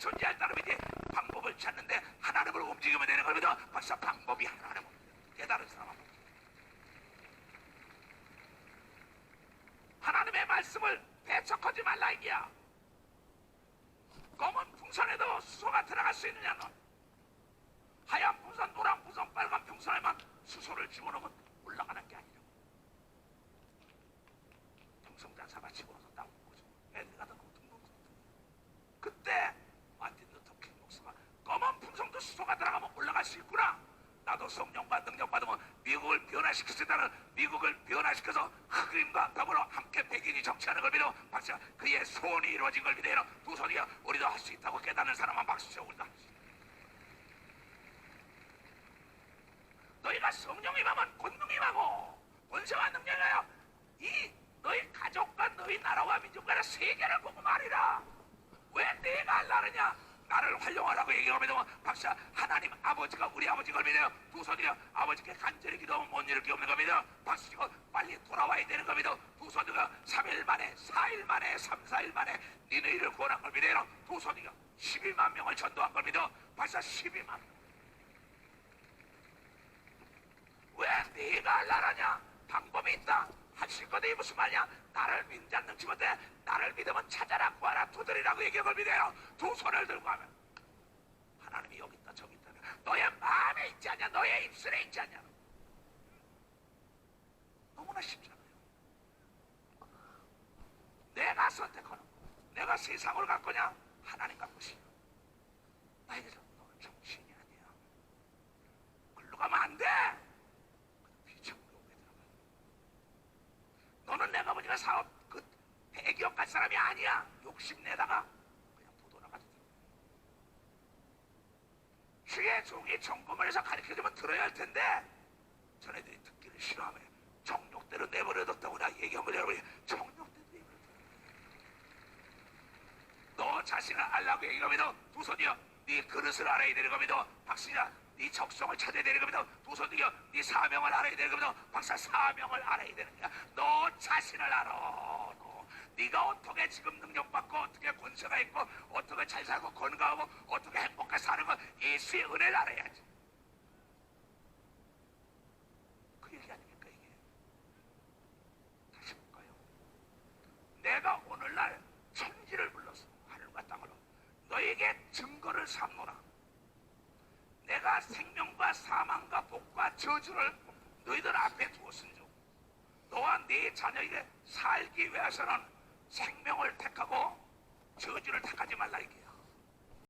존재할 따름이지 방법을 찾는데 하나님을 움직이면 되는 겁니다. 벌써 방법이 하나님 깨달은 사람 하나님의 말씀을 배척하지 말라 이기야. 검은 풍선에도 수소가 들어갈 수 있느냐 는 하얀 풍선, 노란 풍선, 빨간 풍선에만 수소를 집어넣으면 올라가는 게 아니라 동성자 사바 집어넣어서 나오는 거죠. 애들 가다 둥둥둥 그때 마틴 루터 킹 목사가 검은 풍선도 수소가 들어가면 올라갈 수 있구나. 나도 성령과 능력 받으면 미국을 변화시킬 수 있다는 미국을 변화시켜서 흑인과 더불어 함께 백인이 정치하는 걸 믿어. 박수 그의 소원이 이루어진 걸 믿어요. 두 손이야 우리도 할 수 있다고 깨닫는 사람만 박수 쳐 우리도 할수 있다 너희가 성령이 임하면 권능이 임하고 권세와 능력이요 이 너희 가족과 너희 나라와 민족과 세계를 보고 말이라. 왜 내가 하려느냐 나를 활용하라고 얘기하면 박사 하나님 아버지가 우리 아버지 걸 믿어요. 두 손이요. 아버지께 간절히 기도하면 못 일으킬 게 없는 겁니다 박수 치고 빨리 돌아와야 되는 겁니다 두 손이가 3일 만에 4일 만에 3, 4일 만에 니네를 구원한 걸 믿어요. 두 손이가 12만 명을 전도한 걸 믿어. 박사 12만 명 왜 네가 하려느냐 방법이 있다 하실 거니 무슨 말이야? 나를 믿지 않는 친구인데 나를 믿으면 찾아라 구하라 두드리라고 얘기한 걸 믿어요. 두 손을 들고 하면. 하나님이 여기 있다 저기 있다. 너의 마음에 있지 않냐? 너의 입술에 있지 않냐? 너무나 쉽잖아요. 내가 선택하는 거 내가 세상을 갈 거냐? 하나님 갈 것이야 나에게 너는 정신이 아니야 글로 가면 안돼 비참으로 오게 들어가. 너는 내가 보니까 사업 그 대기업 갈 사람이 아니야. 욕심내다가 그냥 도도 나가서 주의 종이 점검을 해서 가르쳐주면 들어야 할 텐데 전애들이 듣기를 싫어하면 정욕대로 내버려뒀다고 나 얘기하면 여러분이 정욕대로 내버려뒀다. 너 자신을 알라고 얘기하면 두 손이여 네 그릇을 알아야 되는 겁니다. 박신이야 네 적성을 찾아야 되는 겁니다. 두 손이여 네 사명을 알아야 되는 겁니다. 박사 사명을 알아야 되는 거야. 너 자신을 알아. 너. 네가 어떻게 지금 능력받고 어떻게 권세가 있고 어떻게 잘 살고 건강하고 어떻게 행복하게 사는 거 예수의 은혜를 알아야지. 그 얘기 아닙니까 이게? 다시 볼까요? 내가 오늘날 천지를 불러서 하늘과 땅으로 너에게 증거를 삼노라. 내가 생명과 사망과 복과 저주를 너희들 앞에 두었은즉 너와 네 자녀에게 살기 위해서는 생명을 택하고 저주를 택하지 말라.